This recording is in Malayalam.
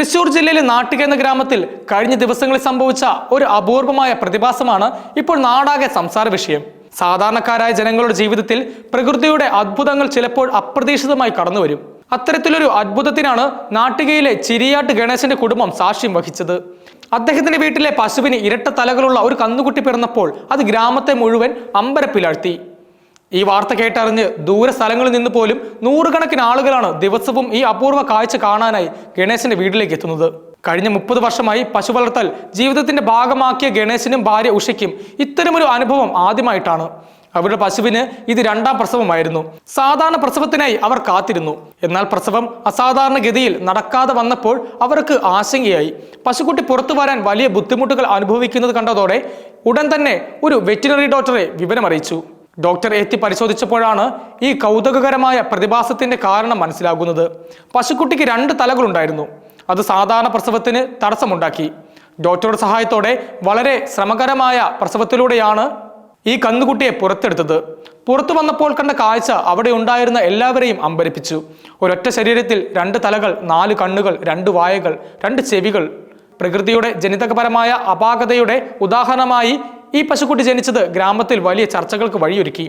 തൃശൂർ ജില്ലയിലെ നാട്ടിക എന്ന ഗ്രാമത്തിൽ കഴിഞ്ഞ ദിവസങ്ങളിൽ സംഭവിച്ച ഒരു അപൂർവമായ പ്രതിഭാസമാണ് ഇപ്പോൾ നാടാകെ സംസാര വിഷയം. സാധാരണക്കാരായ ജനങ്ങളുടെ ജീവിതത്തിൽ പ്രകൃതിയുടെ അത്ഭുതങ്ങൾ ചിലപ്പോൾ അപ്രതീക്ഷിതമായി കടന്നുവരും. അത്തരത്തിലൊരു അത്ഭുതത്തിനാണ് നാട്ടികയിലെ ചിരിയാട്ട് ഗണേശന്റെ കുടുംബം സാക്ഷ്യം വഹിച്ചത്. അദ്ദേഹത്തിന്റെ വീട്ടിലെ പശുവിന് ഇരട്ട തലകളുള്ള ഒരു കന്നുകുട്ടി പിറന്നപ്പോൾ അത് ഗ്രാമത്തെ മുഴുവൻ അമ്പരപ്പിലാഴ്ത്തി. ഈ വാർത്ത കേട്ടറിഞ്ഞ് ദൂര സ്ഥലങ്ങളിൽ നിന്ന് പോലും നൂറുകണക്കിന് ആളുകളാണ് ദിവസവും ഈ അപൂർവ കാഴ്ച കാണാനായി ഗണേശന്റെ വീട്ടിലേക്ക് എത്തുന്നത്. കഴിഞ്ഞ മുപ്പത് വർഷമായി പശു വളർത്തൽ ജീവിതത്തിന്റെ ഭാഗമാക്കിയ ഗണേശനും ഭാര്യ ഉഷയ്ക്കും ഇത്തരമൊരു അനുഭവം ആദ്യമായിട്ടാണ്. അവരുടെ പശുവിന് ഇത് രണ്ടാം പ്രസവമായിരുന്നു. സാധാരണ പ്രസവത്തിനായി അവർ കാത്തിരുന്നു. എന്നാൽ പ്രസവം അസാധാരണ ഗതിയിൽ നടക്കാതെ വന്നപ്പോൾ അവർക്ക് ആശങ്കയായി. പശുക്കുട്ടി പുറത്തു വരാൻ വലിയ ബുദ്ധിമുട്ടുകൾ അനുഭവിക്കുന്നത് കണ്ടതോടെ ഉടൻ തന്നെ ഒരു വെറ്റിനറി ഡോക്ടറെ വിവരമറിയിച്ചു. ഡോക്ടർ എത്തി പരിശോധിച്ചപ്പോഴാണ് ഈ കൗതുകകരമായ പ്രതിഭാസത്തിന്റെ കാരണം മനസ്സിലാകുന്നത്. പശുക്കുട്ടിക്ക് രണ്ട് തലകളുണ്ടായിരുന്നു. അത് സാധാരണ പ്രസവത്തിന് തടസ്സമുണ്ടാക്കി. ഡോക്ടറുടെ സഹായത്തോടെ വളരെ ശ്രമകരമായ പ്രസവത്തിലൂടെയാണ് ഈ കന്നുകുട്ടിയെ പുറത്തെടുത്തത്. പുറത്തു വന്നപ്പോൾ കണ്ട കാഴ്ച അവിടെ ഉണ്ടായിരുന്ന എല്ലാവരെയും അമ്പരിപ്പിച്ചു. ഒരൊറ്റ ശരീരത്തിൽ രണ്ട് തലകൾ നാല് കണ്ണുകൾ രണ്ട് വായകൾ രണ്ട് ചെവികൾ. പ്രകൃതിയുടെ ജനിതകപരമായ അപാകതയുടെ ഉദാഹരണമായി ഈ പശുക്കുട്ടി ജനിച്ചത് ഗ്രാമത്തിൽ വലിയ ചർച്ചകൾക്ക് വഴിയൊരുക്കി.